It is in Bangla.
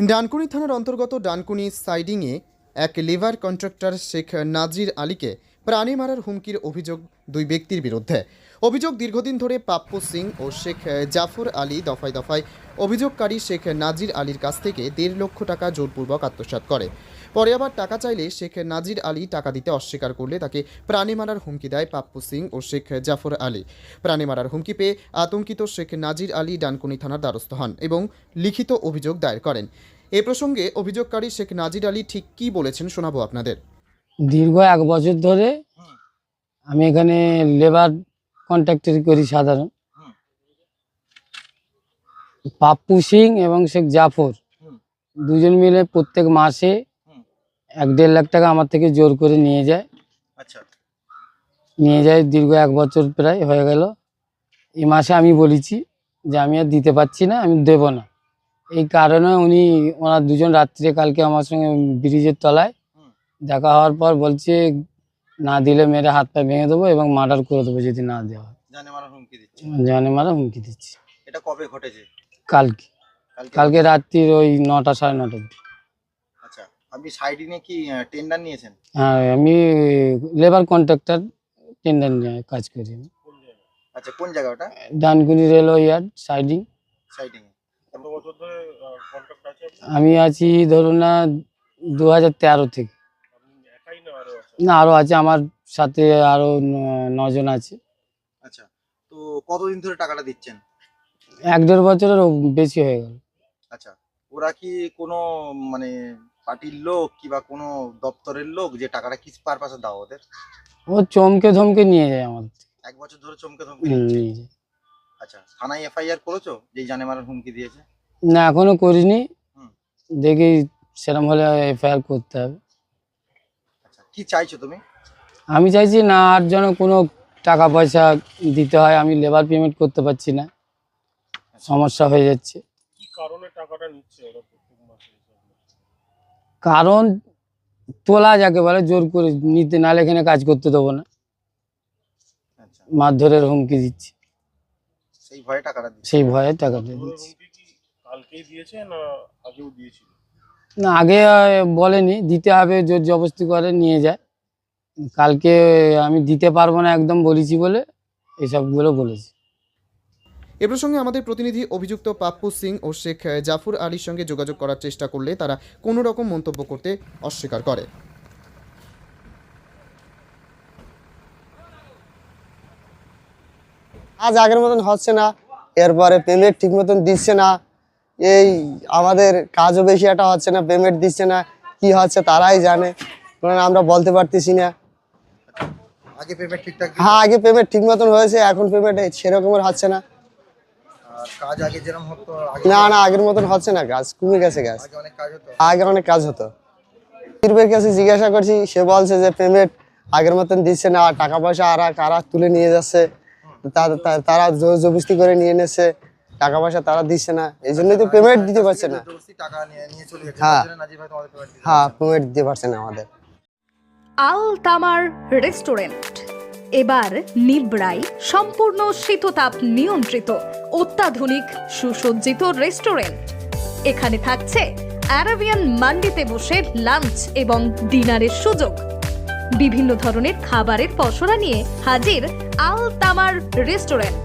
ডানকুনি থানার অন্তর্গত ডানকুনি সাইডিংয়ে এক লেবার কন্ট্রাক্টর শেখ নাজির আলীকে প্রাণী মারার হুমকির অভিযোগ দুই ব্যক্তির বিরুদ্ধে। অভিযোগ দীর্ঘদিন ধরে পাপ্পু সিং ও শেখ জাফর আলী দফায় দফায়। অভিযোগকারী শেখ নাজির আলীর কাছ থেকে দেড় লক্ষ টাকা জোরপূর্বক আত্মসাৎ করে। পরে আবার টাকা চাইলে শেখ নাজির আলী টাকা দিতে অস্বীকার করলে তাকে প্রাণী মারার হুমকি দেয় পাপ্পু সিং ও শেখ জাফর আলী। প্রাণী মারার হুমকি পেয়ে আতঙ্কিত শেখ নাজির আলী ডানকুনি থানার দ্বারস্থ হন এবং লিখিত অভিযোগ দায়ের করেন। এ প্রসঙ্গে অভিযোগকারী শেখ নাজির আলী ঠিক কী বলেছেন শোনাবো আপনাদের। দীর্ঘ এক বছর ধরে আমি এখানে লেবার কন্ট্রাক্টর করি সাধারণ। পাপ্পু সিং এবং শেখ জাফর দুজন মিলে প্রত্যেক মাসে এক দেড় লাখ টাকা আমার থেকে জোর করে নিয়ে যায়। আচ্ছা। নিয়ে যায় দীর্ঘ এক বছর প্রায় হয়ে গেল। এই মাসে আমি বলেছি যে আমি আর দিতে পারছি না আমি দেব না। এই কারণে উনি ওনার দুজন রাত্রে কালকে আমার সঙ্গে ব্রিজের তলায়। দেখা হওয়ার পর বলছে না দিলে মেরে হাত পা ভেঙে দেবো এবং মার্ডার করে দেবো যদি না দেওয়া হয়। জানে মারার হুমকি দিচ্ছে। মারা হুমকি দিচ্ছি। এটা কবে ঘটেছে? কালকে। কালকে? রাত্রির ওই নটা সাড়ে নটার দিকে আচ্ছা আপনি সাইডে নিয়ে কি টেন্ডার নিয়েছেন? হ্যাঁ আমি লেবার কন্ট্রাক্টর টেন্ডার নিয়ে কাজ করি। আমি। আচ্ছা কোন জায়গা ওটা? Dankuni railway yard siding siding কত বছর ধরে কন্ট্রাক্ট আছে? আপনার? আমি আছি ধরুন না দু হাজার তেরো থেকে। না আরও আছে আমার সাথে আরও নজন আছে। আচ্ছা তো কতদিন ধরে টাকাটা দিচ্ছেন? এক দেড় বছরের বেশি হয়ে গেল। আচ্ছা ওরা কি কোনো মানে পার্টির লোক কিংবা কোনো দপ্তরের লোক যে টাকাটা কি পারপাসে দাও ওদের? ও চমকে ধমকে নিয়ে যায় আমাদের এক বছর ধরে চমকে ধমকে নিয়ে যায়। আচ্ছা থানায় এফআইআর করেছ? যে জানে মারার হুমকি দিয়েছে? না এখনও করিনি। দেখি সেরকম হলে এফআইআর করতে হবে। কি চাইছো তুমি? আমি চাইছি না আর যেন কোনো টাকা পয়সা দিতে হয় আমি লেবার পেমেন্ট করতে পারছি না। সমস্যা হয়ে যাচ্ছে। কি কারণে টাকাটা নিচ্ছে ওরা প্রত্যেক মাসে কারণ তোলা যাকে বলে জোর করে নিতে নালে এখানে কাজ করতে দেবো না। আচ্ছা। মারধরের হুমকি দিচ্ছি। সেই ভয়ে টাকাটা সেই ভয়ে টাকাটা দিচ্ছি। কালকেই দিয়েছে না আগেও দিয়েছিল? না আগে বলেনি দিতে হবে জোর জবস্তি করে নিয়ে যায়। কালকে আমি দিতে পারব না একদম বলেছি বলে এসবগুলো বলেছি। এ প্রসঙ্গে আমাদের প্রতিনিধি অভিযুক্ত পাপ্পু সিং ও শেখ জাফর আলীর সঙ্গে যোগাযোগ করার চেষ্টা করলে তারা কোনো রকম মন্তব্য করতে অস্বীকার করে। আজ আগের মতন হচ্ছে না এরপরে পেমেন্ট ঠিক মতন দিচ্ছে না। এই আমাদের কাজও বেশি একটা হচ্ছে না পেমেন্ট দিচ্ছে না কি হচ্ছে তারাই জানে। কারণ আমরা বলতে পারতেছি না। আগে পেমেন্ট ঠিকঠাক হ্যাঁ আগে পেমেন্ট ঠিক মতন হয়েছে এখন পেমেন্ট সেরকমের হচ্ছে না। কাজ আগে যেরকম হতো না না আগের মতন হচ্ছে না কাজ কমে গেছে কাজ। আগে অনেক কাজ হতো। পীরবের কাছে জিজ্ঞাসা করছি সে বলছে যে পেমেন্ট আগের মতন দিচ্ছে না আর টাকা পয়সা আর কারা তুলে নিয়ে যাচ্ছে? তারা জোর জবস্তি করে নিয়ে নেছে টাকা পয়সা তারা দিচ্ছে না। এই জন্যই তো পেমেন্ট দিতে পারছে না। জবরদস্তি টাকা নিয়ে নিয়ে চলে গেছে। হ্যাঁ। পেমেন্ট দিতে হ্যাঁ পারছে না। পেমেন্ট দিতে পারছে না আমাদের। আল তামার রেস্টুরেন্ট। এবার নিবড়াই সম্পূর্ণ শীততাপ নিয়ন্ত্রিত অত্যাধুনিক সুসজ্জিত রেস্টুরেন্ট। এখানে থাকছে অ্যারাবিয়ান মান্ডিতে বসে লাঞ্চ এবং ডিনারের সুযোগ। বিভিন্ন ধরনের খাবারের পসরা নিয়ে হাজির আল তামার রেস্টুরেন্ট।